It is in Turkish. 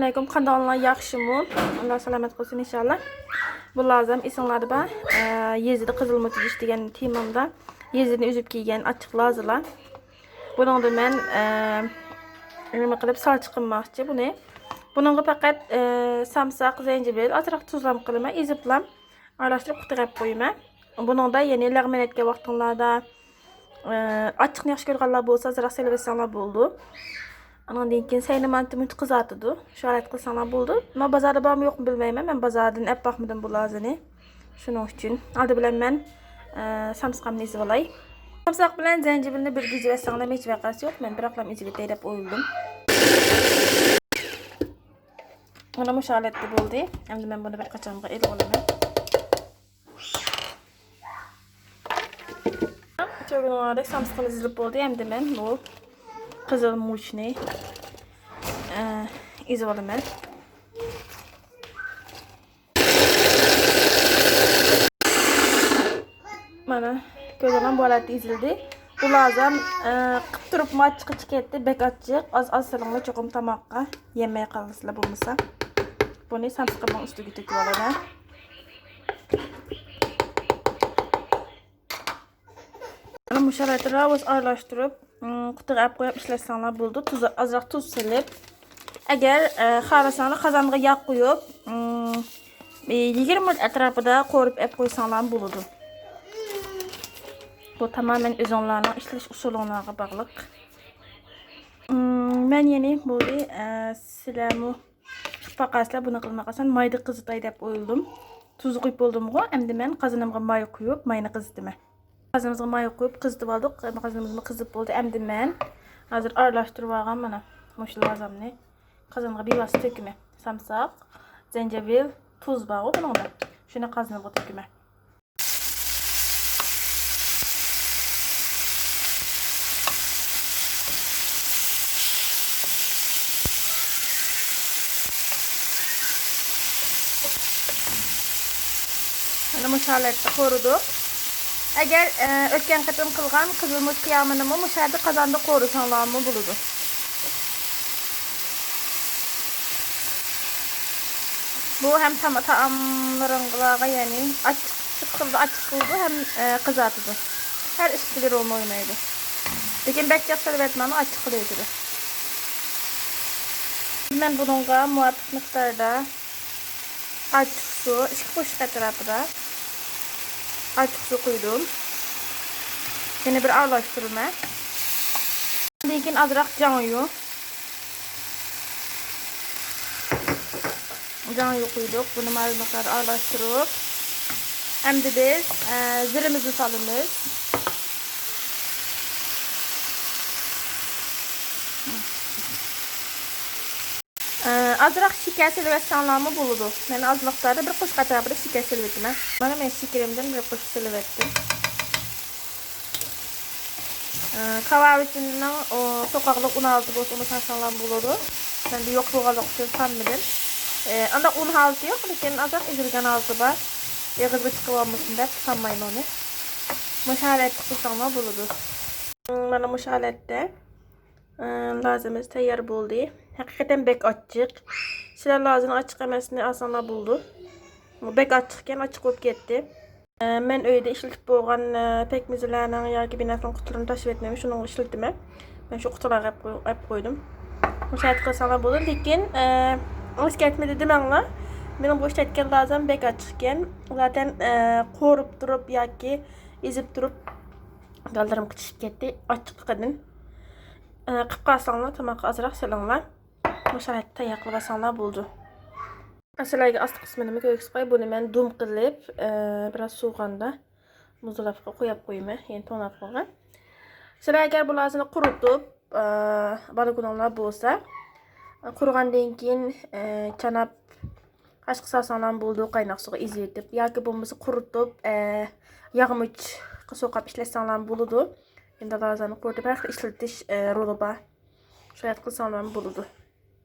Aleyküm kanalına yaxşımı? Allah selamet olsun inşallah. Bu lazım. İnsanlar da e, Yezidi Kızılmık iş degan temamda kiygen açık lazılar. Bunun da ben e, nima qilib salchi qilmoqchi buni. Bununla faqat e, samsaq, zencefil, azroq tuzlam qilaman, eziblam, aralashtirib qutiga qo'yaman. Buningda ya'ni lag'manatga vaqtinglarda e, ochiqni yaxshi ko'rganlar bo'lsa, azroq selvasanlar bo'ldi. Ondan keyin saynamantimni qizartidi. Shorat qilsanglar bo'ldi. Men bozorda bormi yo'qmi bilmayman. Men bozordan olib boqmadim bu lazini. Shuning uchun oldi bilan men e, samsaqamni ezib olay. Samsaq bilan zanjibilni bir gizib olsanglar hech vaqasi yo'q. Men biroqlam ezib etay deb o'yladim. Mana bu holatda bo'ldi. Endi men buni bir qachonga elib olaman. Çoğunluğunda samsaqni ezilib bo'ldi. Endi men bu muchni e, ezib olaman. Mana ko'zaman bu holatda ezildi. Bu lazım e, qilib turib achchiq chiqib ketdi, bek achchiq. Az az silinglar cho'qim tomoqqa yemay qolasizlar bo'lmasa. Buni samsaqning ustiga to'kib. Mana bu sharoitni o'z aralashtirib, qutiga olib qo'yib ishlasanglar bo'ldi. Tuz ozroq tuz silib, agar xohlasanglar qozonga yog' qo'yib, 20 minut atrofida qo'rib olib qo'ysanglar bo'ladi. Bu tamamen o'zinglarning ishlash usullariga bog'liq. Men yeni bo'ldi, sizlarni faqatla buni qilmaqasan mayda qizitay deb o'yladim. Tuz qo'yib bo'ldim-ku, endi men qozonimga may qo'yib, mayni qizitaman. Qazımızı maya qo'yib qizitib oldik. Qazımızı qizib bo'ldi. Endi men hozir aralashtirib olgan mana mush lazamni qozonga bevosita to'kaman. Samsaq, zanjabil, tuz bor buningda. Shuni qozonga to'kaman. Mana mush holatda qo'ridik. Agar e, o'tgan qatim qilgan qizilmuz qiyamini mushada qozonda qo'risanglarmi bo'ladi. Bu hem tam taamlarınıza yani açık çıkıldı açık kıldı hem e, kızartıdı. Her işçiler olmaymaydı. Lekin bekçak söyletmeni açık kılıydı. Ben bununla muvaffak miktarda açık su, iki poşet etrafında açık su koydum. Yine bir aralashtirma. Lekin azroq janyu. Janyu qo'ydik. Buni marinatlar aralashtirib. Endi biz e, zirimizni solamiz. E, azroq shakar silvatsanlarmi bo'ladi. Men az miqdorda bir qo'shq atrofida shakar silvataman. Mana men shakarimdan bir qo'shq silvatdim. Kahvaltının o sokaklık un altı bolsa onu sansalan buludu. Ben de yok soğalık için sanmadım. Ee, anda un altı yok. Lekin azak ezilgen altı var. Çıkıp olmasın dep sanmayın onu. Müşahalet kılsanlar buludu. Bana müşahalette lazımız tayyor buldu. Hakikaten bek açık. Sizler lazım açık emesini asanlar buldu. Bek açıkken açık olup gitti. Men öýde işletip bolgan pekmezleriniň ýa-ki binasanyň kutlaryny taşyp etmemiş, şonuň işletime. Men şu kutulara gep goýdum. Müşahit kılsaňlar bolar, lekin eskertme dedim aňla. Mening bu işletken lazım bek açykken, zaten qorup durup ýa-ki ezip durup galdarym kıçyp ketdi, açyk gydyn. Qyp kalsaňlar tamak azrak salaňlar. Müşahit taýyak kılsaňlar boldy. Aslagi ast qismini ko'rsatmay buni men dum qilib, biraz so'g'anda muzlatib qo'yib qo'yaman, ya'ni tonab qo'ygan. Sizlar agar bularni quritib, balagunlar bo'lsa, qurigandan keyin chanab qashqi solsanglar bo'ldi, qaynoq suvga ezitib yoki bo'lmasa quritib, yog'much so'qab ishlasanglar bo'ladi. Endi lazani quritib, har xil ishlatish roli bor. Shayat qilsanglar bo'ladi.